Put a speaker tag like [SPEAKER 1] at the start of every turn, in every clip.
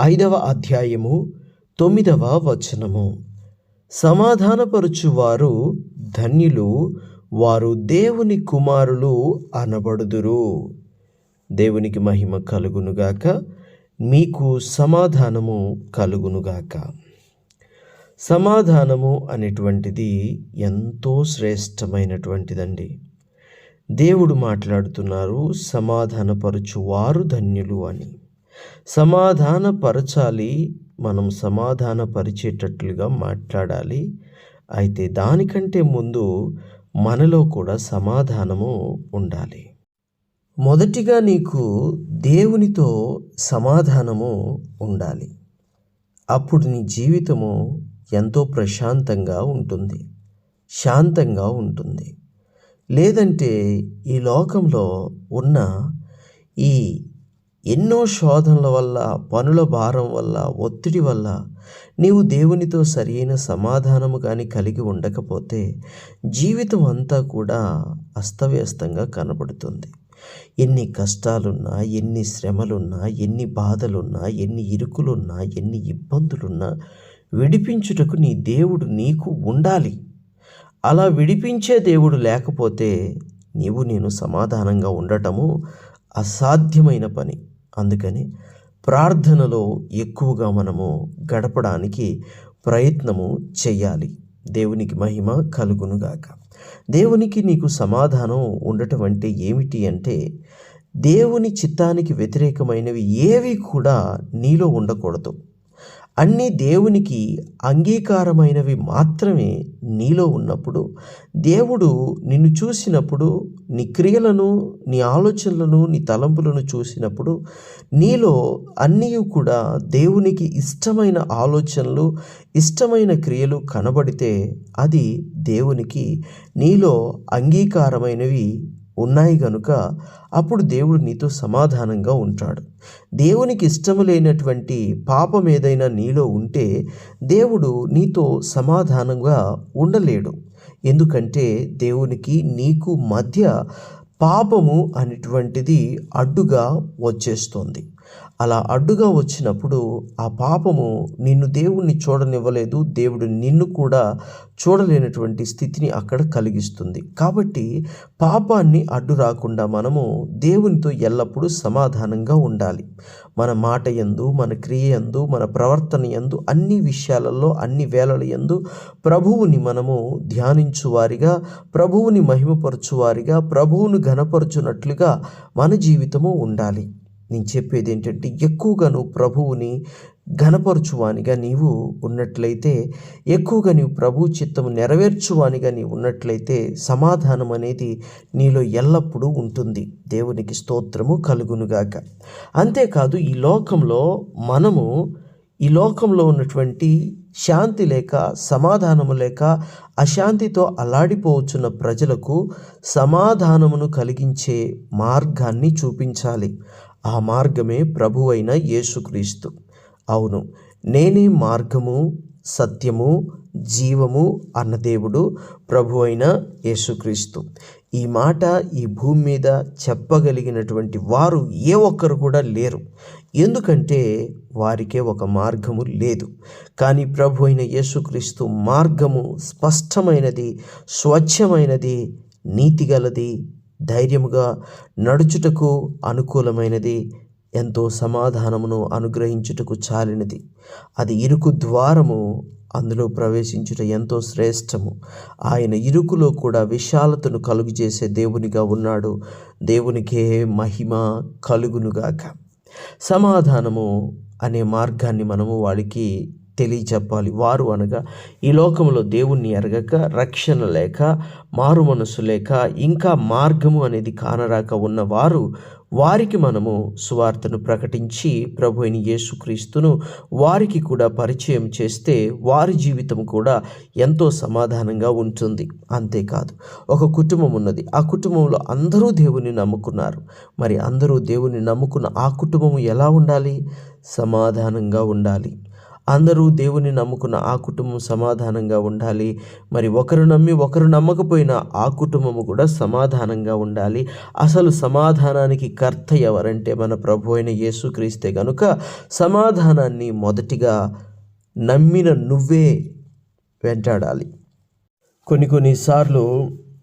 [SPEAKER 1] ఐదవ అధ్యాయము తొమ్మిదవ వచనము. సమాధానపరుచువారు ధన్యులు వారు దేవుని కుమారులు అనబడుదురు. దేవునికి మహిమ కలుగునుగాక మీకు సమాధానము కలుగునుగాక సమాధానము అనేటువంటిది ఎంతో శ్రేష్టమైనటువంటిదండి. దేవుడు మాట్లాడుతున్నారు సమాధానపరుచు వారు ధన్యులు అని. సమాధానపరచాలి. మనం సమాధానపరిచేటట్లుగా మాట్లాడాలి. అయితే దానికంటే ముందు మనలో కూడా సమాధానము ఉండాలి. మొదటిగా నీకు దేవునితో సమాధానము ఉండాలి. అప్పుడు నీ జీవితము ఎంతో ప్రశాంతంగా ఉంటుంది. శాంతంగా ఉంటుంది. లేదంటే ఈ లోకంలో ఉన్న ఈ ఎన్నో శోధనల వల్ల పనుల భారం వల్ల ఒత్తిడి వల్ల నీవు దేవునితో సరియైన సమాధానము కానీ కలిగి ఉండకపోతే జీవితం అంతా కూడా అస్తవ్యస్తంగా కనబడుతుంది. ఎన్ని కష్టాలున్నా ఎన్ని శ్రమలున్నా ఎన్ని బాధలున్నా ఎన్ని ఇరుకులున్నా ఎన్ని ఇబ్బందులున్నా విడిపించుటకు నీ దేవుడు నీకు ఉండాలి. అలా విడిపించే దేవుడు లేకపోతే నీవు నేను సమాధానంగా ఉండటము అసాధ్యమైన పని. అందుకని ప్రార్థనలో ఎక్కువగా మనము గడపడానికి ప్రయత్నము చేయాలి. దేవునికి మహిమ కలుగునుగాక దేవునికి నీకు సమాధానం ఉండటం అంటే ఏమిటి అంటే దేవుని చిత్తానికి వ్యతిరేకమైనవి ఏవి కూడా నీలో ఉండకూడదు. అన్నీ దేవునికి అంగీకారమైనవి మాత్రమే నీలో ఉన్నప్పుడు దేవుడు నిన్ను చూసినప్పుడు నీ క్రియలను నీ ఆలోచనలను నీ తలంపులను చూసినప్పుడు నీలో అన్నీ కూడా దేవునికి ఇష్టమైన ఆలోచనలు ఇష్టమైన క్రియలు కనబడితే అది దేవునికి నీలో అంగీకారమైనవి ఉన్నాయి గనుక అప్పుడు దేవుడు నీతో సమాధానంగా ఉంటాడు. దేవునికి ఇష్టము లేనటువంటి పాపం ఏదైనా నీలో ఉంటే దేవుడు నీతో సమాధానంగా ఉండలేడు. ఎందుకంటే దేవునికి నీకు మధ్య పాపము అనేటువంటిది అడ్డుగా వచ్చేస్తుంది. అలా అడ్డుగా వచ్చినప్పుడు ఆ పాపము నిన్ను దేవుణ్ణి చూడనివ్వలేదు దేవుడు నిన్ను కూడా చూడలేనటువంటి స్థితిని అక్కడ కలిగిస్తుంది. కాబట్టి పాపాన్ని అడ్డు రాకుండా మనము దేవునితో ఎల్లప్పుడూ సమాధానంగా ఉండాలి. మన మాట ఎందు మన క్రియ ఎందు మన ప్రవర్తన ఎందు అన్ని విషయాలలో అన్ని వేళల ఎందు ప్రభువుని మనము ధ్యానించువారిగా ప్రభువుని మహిమపరచువారిగా ప్రభువును ఘనపరచునట్లుగా మన జీవితము ఉండాలి. నేను చెప్పేది ఏంటంటే ఎక్కువగా నువ్వు ప్రభువుని ఘనపరచువానిగా నీవు ఉన్నట్లయితే ఎక్కువగా నీవు ప్రభు చిత్తము నెరవేర్చువానిగా నీవు ఉన్నట్లయితే సమాధానం అనేది నీలో ఎల్లప్పుడూ ఉంటుంది. దేవునికి స్తోత్రము కలుగునుగాక. అంతేకాదు ఈ లోకంలో మనము ఈ లోకంలో ఉన్నటువంటి శాంతి లేక సమాధానము లేక అశాంతితో అలాడిపోవచ్చున్న ప్రజలకు సమాధానమును కలిగించే మార్గాన్ని చూపించాలి. ఆ మార్గమే ప్రభువైన యేసుక్రీస్తు. అవును నేనే మార్గము సత్యము జీవము అన్న దేవుడు ప్రభు అయిన యేసుక్రీస్తు. ఈ మాట ఈ భూమి మీద చెప్పగలిగినటువంటి వారు ఏ ఒక్కరు కూడా లేరు. ఎందుకంటే వారికే ఒక మార్గము లేదు. కానీ ప్రభు అయిన యేసుక్రీస్తు మార్గము స్పష్టమైనది స్వచ్ఛమైనది నీతిగలది ధైర్యముగా నడుచుటకు అనుకూలమైనది ఎంతో సమాధానమును అనుగ్రహించుటకు చాలినది. అది ఇరుకు ద్వారము అందులో ప్రవేశించుట ఎంతో శ్రేష్టము. ఆయన ఇరుకులో కూడా విశాలతను కలుగు చేసే దేవునిగా ఉన్నాడు. దేవునికే మహిమ కలుగునుగాక. సమాధానము అనే మార్గాన్ని మనము వాడికి తెలియచెప్పాలి. వారు అనగా ఈ లోకంలో దేవుణ్ణి ఎరగక రక్షణ లేక మారు మనసు లేక ఇంకా మార్గము అనేది కానరాక ఉన్నవారు వారికి మనము సువార్తను ప్రకటించి ప్రభు అయిన యేసుక్రీస్తును వారికి కూడా పరిచయం చేస్తే వారి జీవితం కూడా ఎంతో సమాధానంగా ఉంటుంది. అంతేకాదు ఒక కుటుంబం ఉన్నది. ఆ కుటుంబంలో అందరూ దేవుని నమ్ముకున్నారు. మరి అందరూ దేవుని నమ్ముకున్న ఆ కుటుంబం ఎలా ఉండాలి? సమాధానంగా ఉండాలి. అందరూ దేవుని నమ్ముకున్న ఆ కుటుంబం సమాధానంగా ఉండాలి. మరి ఒకరు నమ్మి ఒకరు నమ్మకపోయినా ఆ కుటుంబము కూడా సమాధానంగా ఉండాలి. అసలు సమాధానానికి కర్త ఎవరంటే మన ప్రభు అయిన యేసుక్రీస్తే గనుక సమాధానాన్ని మొదటిగా నమ్మిన నువ్వే వెంటాడాలి. కొన్ని కొన్నిసార్లు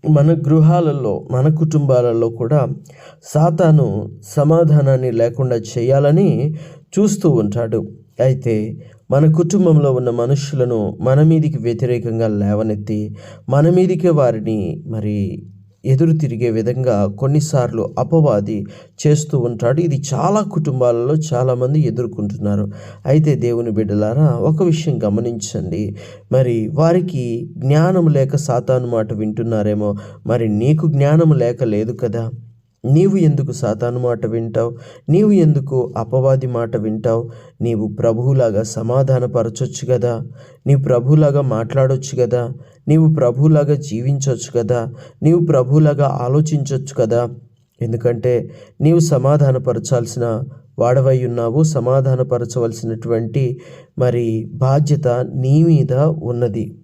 [SPEAKER 1] మన గృహాలలో మన కుటుంబాలలో కూడా సాతాను సమాధానాన్ని లేకుండా చేయాలని చూస్తూ ఉంటాడు. అయితే మన కుటుంబంలో ఉన్న మనుషులను మన మీదికి వ్యతిరేకంగా లేవనెత్తి మన మీదికే వారిని మరి ఎదురు తిరిగే విధంగా కొన్నిసార్లు అపవాది చేస్తూ ఉంటాడు. ఇది చాలా కుటుంబాలలో చాలామంది ఎదుర్కొంటున్నారు. అయితే దేవుని బిడ్డలారా ఒక విషయం గమనించండి. మరి వారికి జ్ఞానం లేక సాతాను మాట వింటున్నారేమో మరి నీకు జ్ఞానం లేక లేదు కదా? నీవు ఎందుకు సాతాను మాట వింటావు? నీవు ఎందుకు అపవాది మాట వింటావు? నీవు ప్రభువులాగా సమాధానపరచొచ్చు కదా నీవు ప్రభువులాగా మాట్లాడొచ్చు కదా నీవు ప్రభువులాగా జీవించవచ్చు కదా నీవు ప్రభువులాగా ఆలోచించవచ్చు కదా? ఎందుకంటే నీవు సమాధానపరచాల్సిన వాడవై ఉన్నావు సమాధానపరచవలసినటువంటి మరి బాధ్యత నీ మీద ఉన్నది.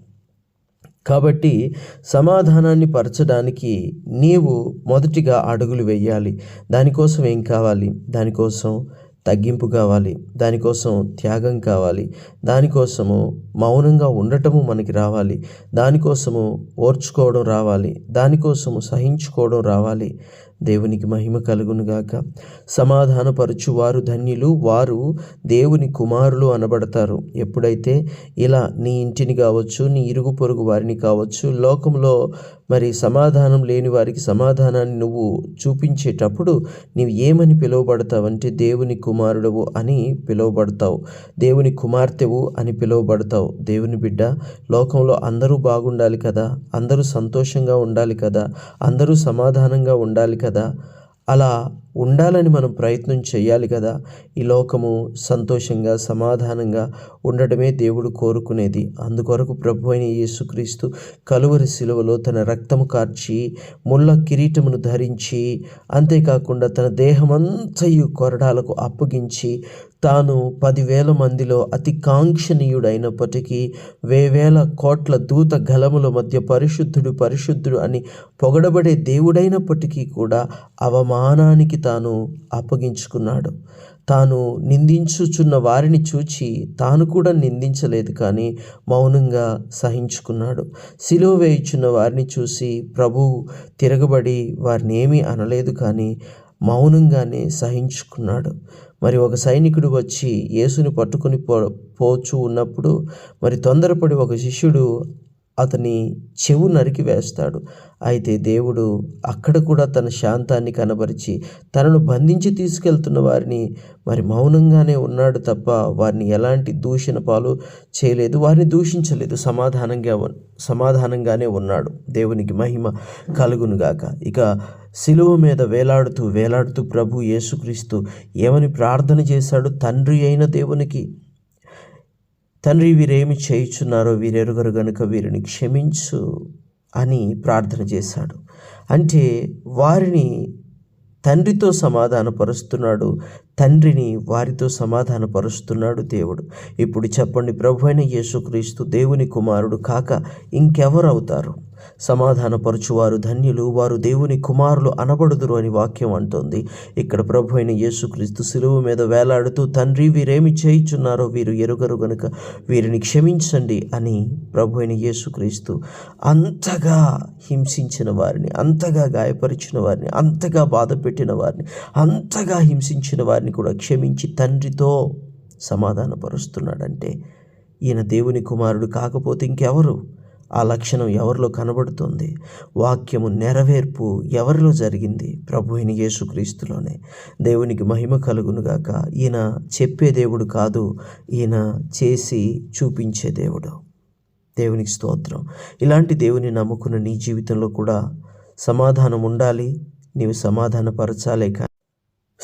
[SPEAKER 1] కాబట్టి సమాధానాన్ని పరచడానికి నీవు మొదటిగా అడుగులు వేయాలి. దానికోసం ఏం కావాలి? దానికోసం తగ్గింపు కావాలి. దానికోసం త్యాగం కావాలి. దానికోసము మౌనంగా ఉండటము మనకి రావాలి. దానికోసము ఓర్చుకోవడం రావాలి. దానికోసము సహించుకోవడం రావాలి. దేవునికి మహిమ కలుగునుగాక. సమాధానపరచు వారు ధన్యులు వారు దేవుని కుమారులు అనబడతారు. ఎప్పుడైతే ఇలా నీ ఇంటిని కావచ్చు నీ ఇరుగు పొరుగు వారిని కావచ్చు లోకంలో మరి సమాధానం లేని వారికి సమాధానాన్ని నువ్వు చూపించేటప్పుడు నీవు ఏమని పిలువబడతావంటే దేవుని కుమారుడవు అని పిలువబడతావు. దేవుని కుమార్తెవు అని పిలువబడతావు. దేవుని బిడ్డ లోకంలో అందరూ బాగుండాలి కదా అందరూ సంతోషంగా ఉండాలి కదా అందరూ సమాధానంగా ఉండాలి కదా? అలా ఉండాలని మనం ప్రయత్నం చేయాలి కదా. ఈ లోకము సంతోషంగా సమాధానంగా ఉండడమే దేవుడు కోరుకునేది. అందుకొరకు ప్రభు అయిన యేసుక్రీస్తు కలువరి శిలువలో తన రక్తము కార్చి ముళ్ళ కిరీటమును ధరించి అంతేకాకుండా తన దేహమంతయు కొరడాలకు అప్పగించి తాను పదివేల మందిలో అతి కాంక్షణీయుడైనప్పటికీ వేవేల కోట్ల దూత గలముల మధ్య పరిశుద్ధుడు పరిశుద్ధుడు అని పొగడబడే దేవుడైనప్పటికీ కూడా అవమానానికి తాను అప్పగించుకున్నాడు. తాను నిందించుచున్న వారిని చూచి తాను కూడా నిందించలేదు కానీ మౌనంగా సహించుకున్నాడు. సిలువ వేయుచున్న వారిని చూసి ప్రభు తిరగబడి వారిని ఏమీ అనలేదు కానీ మౌనంగానే సహించుకున్నాడు. మరి ఒక సైనికుడు వచ్చి యేసుని పట్టుకొని పో పోచు ఉన్నప్పుడు మరి తొందరపడి ఒక శిష్యుడు అతని చెవు నరికి వేస్తాడు. అయితే దేవుడు అక్కడ కూడా తన శాంతాన్ని కనబరిచి తనను బంధించి తీసుకెళ్తున్న వారిని మరి మౌనంగానే ఉన్నాడు తప్ప వారిని ఎలాంటి దూషణ పాలు చేయలేదు వారిని దూషించలేదు. సమాధానంగా సమాధానంగానే ఉన్నాడు. దేవునికి మహిమ కలుగునుగాక ఇక శిలువ మీద వేలాడుతూ వేలాడుతూ ప్రభు యేసుక్రీస్తు ఏమని ప్రార్థన చేశాడు? తండ్రి అయిన దేవునికి తండ్రి వీరేమి చేయుచున్నారో వీరెరుగరు గనుక వీరిని క్షమించు అని ప్రార్థన చేశాడు. అంటే వారిని తండ్రితో సమాధానపరుస్తున్నాడు. తండ్రిని వారితో సమాధానపరుస్తున్నాడు దేవుడు. ఇప్పుడు చెప్పండి ప్రభు అయిన యేసుక్రీస్తు దేవుని కుమారుడు కాక ఇంకెవరు అవుతారు సమాధానపరచువారు ధన్యులు వారు దేవుని కుమారులు అనబడుదురు అని వాక్యం అంటోంది. ఇక్కడ ప్రభు అయిన యేసుక్రీస్తు సిలువ మీద వేలాడుతూ తండ్రి వీరేమి చేయుచున్నారో వీరు ఎరుగరు గనుక వీరిని క్షమించండి అని ప్రభు అయిన యేసుక్రీస్తు అంతగా హింసించిన వారిని అంతగా గాయపరిచిన వారిని అంతగా బాధ పెట్టిన వారిని అంతగా హింసించిన వారిని కూడా క్షమించి తండ్రితో సమాధానపరుస్తున్నాడంటే ఈయన దేవుని కుమారుడు కాకపోతే ఇంకెవరు? ఆ లక్షణం ఎవరిలో కనబడుతుంది? వాక్యము నెరవేర్పు ఎవరిలో జరిగింది? ప్రభు అయిన యేసుక్రీస్తులోనే. దేవునికి మహిమ కలుగునుగాక. ఈయన చెప్పే దేవుడు కాదు ఈయన చేసి చూపించే దేవుడు. దేవునికి స్తోత్రం. ఇలాంటి దేవుని నమ్ముకున్న నీ జీవితంలో కూడా సమాధానం ఉండాలి నీవు సమాధానపరచాలే కానీ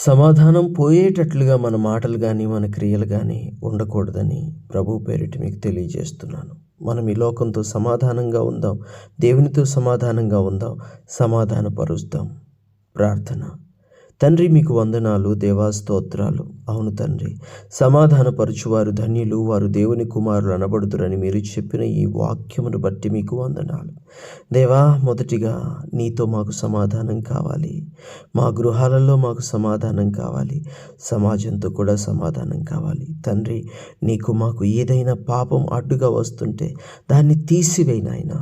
[SPEAKER 1] సమాధానం పోయేటట్లుగా మన మాటలు కానీ మన క్రియలు కానీ ఉండకూడదని ప్రభు పేరిట మీకు తెలియజేస్తున్నాను. మనం ఈ లోకంతో సమాధానంగా ఉందాం దేవునితో సమాధానంగా ఉందాం సమాధానపరుస్తాం. ప్రార్థన. తండ్రి మీకు వందనాలు దేవా స్తోత్రాలు. అవును తండ్రి సమాధానపరచువారు ధన్యులు వారు దేవుని కుమారులు అనబడుతురని మీరు చెప్పిన ఈ వాక్యమును బట్టి మీకు వందనాలు. దేవా మొదటిగా నీతో మాకు సమాధానం కావాలి. మా గృహాలలో మాకు సమాధానం కావాలి. సమాజంతో కూడా సమాధానం కావాలి. తండ్రి నీకు మాకు ఏదైనా పాపం అడ్డుగా వస్తుంటే దాన్ని తీసివేయినాయనా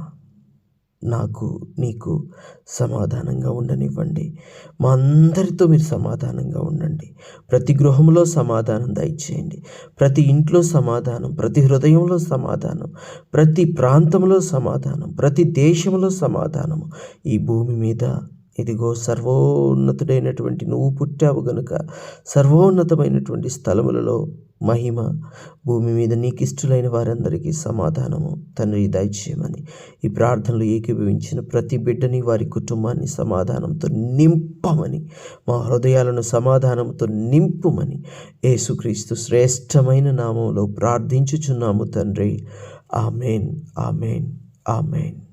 [SPEAKER 1] నాకు నీకు సమాధానంగా ఉండనివ్వండి. మా అందరితో మీరు సమాధానంగా ఉండండి. ప్రతి గృహంలో సమాధానం దయచేయండి. ప్రతి ఇంట్లో సమాధానం ప్రతి హృదయంలో సమాధానం ప్రతి ప్రాంతంలో సమాధానం ప్రతి దేశంలో సమాధానము ఈ భూమి మీద ఇదిగో సర్వోన్నతుడైనటువంటి నువ్వు పుట్టావు గనుక సర్వోన్నతమైనటువంటి స్థలములలో మహిమ భూమి మీద నీకు ఇష్టలైన వారందరికీ సమాధానము. తండ్రి దయచేయమని ఈ ప్రార్థనలు ఏకీభవించిన ప్రతి బిడ్డని వారి కుటుంబాన్ని సమాధానంతో నింపమని మా హృదయాలను సమాధానంతో నింపుమని యేసుక్రీస్తు శ్రేష్టమైన నామంలో ప్రార్థించుచున్నాము తండ్రి. Amen amen amen.